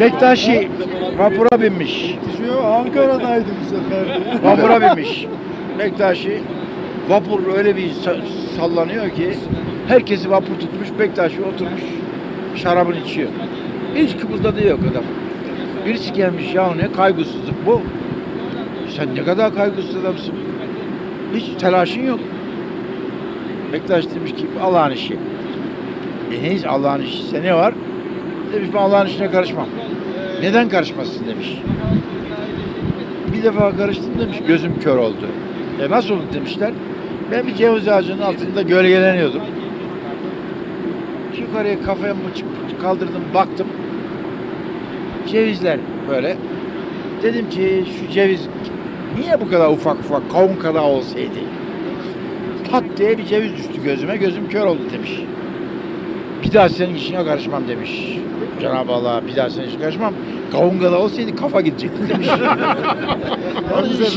Bektaşi vapura binmiş. Şu Ankara'daydı bu sefer. Vapura binmiş. Bektaşi vapur öyle bir sa- sallanıyor ki herkesi vapur tutmuş. Bektaşi oturmuş şarabını içiyor. Hiç kıpırdadığı yok adam. Birisi gelmiş ya ne kaygısızlık bu. Sen ne kadar kaygısız adamsın. Hiç telaşın yok. Bektaş demiş ki Allah'ın işi. E neyse Allah'ın işi ne var? Demiş ben Allah'ın işine karışmam. Neden karışmasın demiş. Bir defa karıştım demiş gözüm kör oldu. E nasıl oldu demişler. Ben bir ceviz ağacının altında gölgeleniyordum. Yukarıya kafamı kaldırdım baktım. Cevizler böyle. Dedim ki şu ceviz niye bu kadar ufak ufak kavun kadar olsaydı? Pat diye bir ceviz düştü gözüme gözüm kör oldu demiş. Daha senin işine karışmam demiş. Cenab-ı Allah bir daha senin işine karışmam. Kavun kadar olsaydı kafa gidecekti demiş.